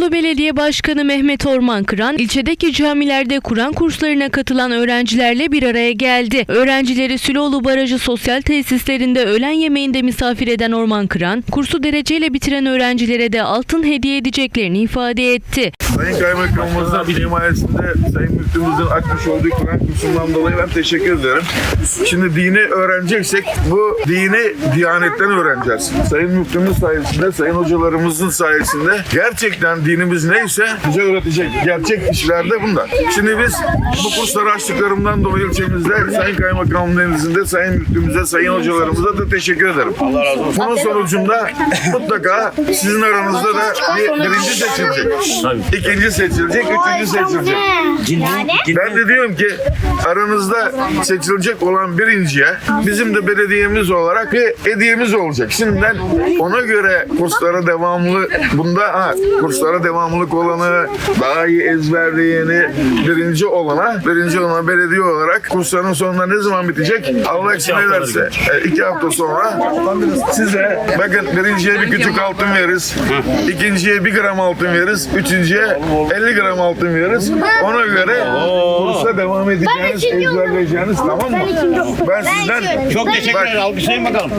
Süloğlu Belediye Başkanı Mehmet Orman Kıran, ilçedeki camilerde Kur'an kurslarına katılan öğrencilerle bir araya geldi. Öğrencileri Süloğlu Barajı Sosyal Tesislerinde öğlen yemeğinde misafir eden Orman Kıran, kursu dereceyle bitiren öğrencilere de altın hediye edeceklerini ifade etti. Sayın Kaymakamımızın himayesinde Sayın Müftümüzün açmış olduğu Kur'an kursundan dolayı ben teşekkür ederim. Şimdi dini öğreneceksek bu dini diyanetten öğreneceğiz. Sayın Müftümüz sayesinde, sayın hocalarımızın sayesinde gerçekten dinimiz neyse bize öğretecek gerçek kişiler de bunlar. Şimdi biz bu kursları açtıklarımdan dolayı ilçemizde Sayın Kaymakamımın nezdinde Sayın Müftümüze, Sayın hocalarımıza da teşekkür ederim. Allah razı olsun. Bunun sonucunda mutlaka sizin aranızda da bir birinci seçilecek. İkinci seçilecek, üçüncü seçilecek. Ben de diyorum ki aranızda seçilecek olan birinciye bizim de belediyemiz olarak bir hediyemiz olacak. Şimdiden ona göre kurslara devamlı bunda ha, kurslara devamlılık olanı daha iyi ezberleyeni birinci olana birinci olana belediye olarak kursların sonunda ne zaman bitecek? Allah izin ederse e, iki hafta sonra size bakın birinciye bir küçük altın veririz. ikinciye bir gram altın veririz. Üçüncüye 50 gram altın veririz. Ona göre kursa devam edeceğiniz, ezberleyeceğiniz tamam mı? Ben sizden Çok teşekkürler. Alkışlayın bakalım.